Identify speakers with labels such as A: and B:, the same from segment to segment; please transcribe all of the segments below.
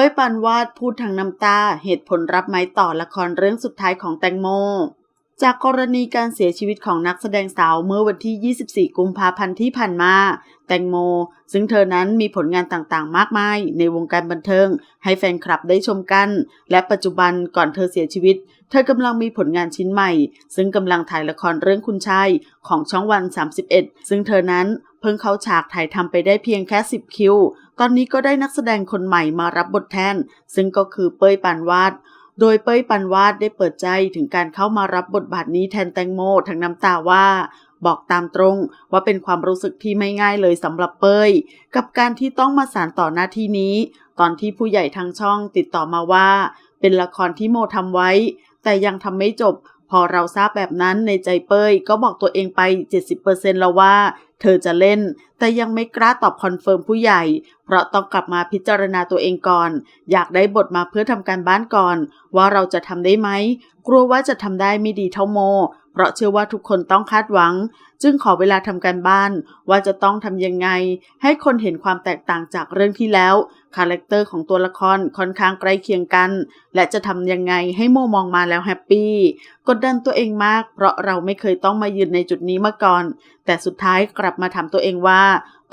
A: ป้ยปานวาดพูดทางน้ำตาเหตุผลรับไม้ต่อละครเรื่องสุดท้ายของแตงโม จากกรณีการเสียชีวิตของนักแสดงสาวเมื่อวันที่ 24 กุมภาพันธ์ที่ผ่านมา แตงโม ซึ่งเธอนั้นมีผลงานต่างๆ มากมาย ในวงการบันเทิง ให้แฟนคลับได้ชมกัน และปัจจุบันก่อนเธอเสียชีวิต เธอกำลังมีผลงานชิ้นใหม่ ซึ่งกำลังถ่ายละครเรื่องคุณชายของช่องวัน 31 ซึ่งเธอนั้นเพิ่งเข้าฉากถ่ายทำไปได้เพียงแค่ 10 คิว ตอนนี้ก็ได้นักแสดงคนใหม่มารับบทแทน ซึ่งก็คือเป้ยปานวาด โดยเป้ยปันวาดได้เปิดใจถึงการเข้ามารับบทบาทนี้แทนแตงโมทั้งน้ำตาว่า บอกตามตรงว่าเป็นความรู้สึกที่ไม่ง่ายเลยสำหรับเป้ย กับการที่ต้องมาสานต่อหน้าที่นี้ ตอนที่ผู้ใหญ่ทางช่องติดต่อมาว่า เป็นละครที่โมทำไว้ แต่ยังทำไม่จบ พอเราทราบแบบนั้นในใจเป้ยก็บอกตัวเองไป 70%แล้วว่า เธอจะเล่น แต่ยังไม่กล้าตอบคอนเฟิร์มผู้ใหญ่ เพราะต้องกลับมาพิจารณาตัวเองก่อน อยากได้บทมาเพื่อทำการบ้านก่อน ว่าเราจะทำได้ไหม กลัวว่าจะทำได้ไม่ดีเท่าโม ราะเชื่อว่าทุกคนต้องคาดหวัง จึงขอเวลาทำการบ้าน ว่าจะต้องทำยังไง ให้คนเห็นความแตกต่างจากเรื่องที่แล้ว คาแรคเตอร์ของตัวละครค่อนข้างใกล้เคียงกัน และจะทำยังไงให้โมมองมาแล้วแฮปปี้กดดันตัวเองมาก เพราะเราไม่เคยต้องมายืนในจุดนี้มาก่อน แต่สุดท้ายกลับมาถามตัวเองว่า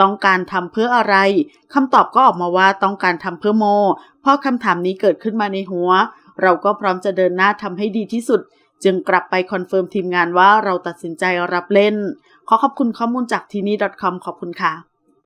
A: ต้องการทำเพื่ออะไร คำตอบก็ออกมาว่าต้องการทำเพื่อโม เพราะคำถามนี้เกิดขึ้นมาในหัว เราก็พร้อมจะเดินหน้าทำให้ดีที่สุด จึงกลับไปคอนเฟิร์มทีมงานว่าเราตัดสินใจรับเล่น ขอขอบคุณข้อมูลจากทีนี่ .com ขอบคุณค่ะ